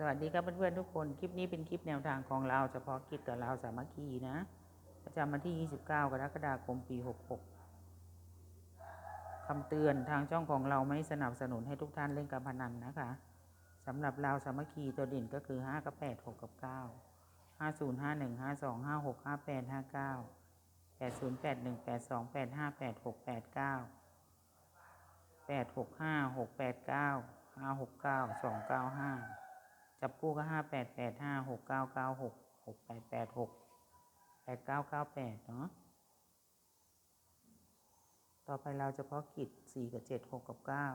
สวัสดีครับเพื่อนๆทุกคน คลิปนี้เป็นคลิปแนวทางของเราเฉพาะกิจกับเราสามัคคีนะ ประจำวันที่ 29 กรกฎาคม ปี 66คำเตือนทางช่องของเราไม่สนับสนุนให้ทุกท่านเล่นการพนันนะคะสำหรับเราสามัคคีตัวเด่นก็คือ 5 กับ 8 6 กับ 9 50 51 52 56 58 59 80 81 82 85 86 89 8 6 5 6 8 9 5 6 9 2 9 5 จับคู่ก็ห้าแปดแปดห้าหกเก้าเก้าหกหกแปดแปดหกแปดเก้าเก้าแปดเนาะต่อไปเราเฉพาะกิจสี่กับเจ็ดหกกับเก้า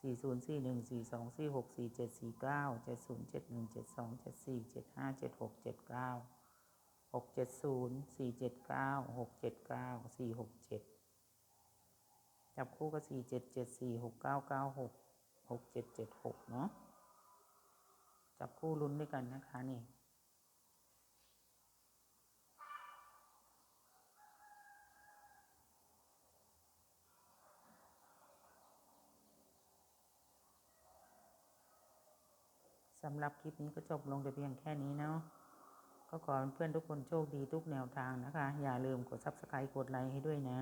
สี่ศูนย์สี่หนึ่งสี่สองสี่หกสี่เจ็ดสี่เก้าเจ็ดศูนย์เจ็ดหนึ่งเจ็ดสองเจ็ดสี่เจ็ดห้าเจ็ดหกเจ็ดเก้าหกเจ็ดศูนย์สี่เจ็ดเก้าหกเจ็ดเก้าสี่หกเจ็ดจับคู่ก็สี่เจ็ดเจ็ดสี่หกเก้าเก้าหกหกเจ็ดเจ็ดหกเนาะ คู่ลุ้นด้วยกันนะคะนี่สำหรับคลิปนี้ก็จบลงแต่เพียงแค่นี้เนาะก็ขอเพื่อนทุกคนโชคดีทุกแนวทางนะคะ อย่าลืมกด subscribe กดไลค์ให้ด้วยนะ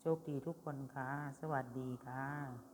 โชคดีทุกคนค่ะ สวัสดีค่ะ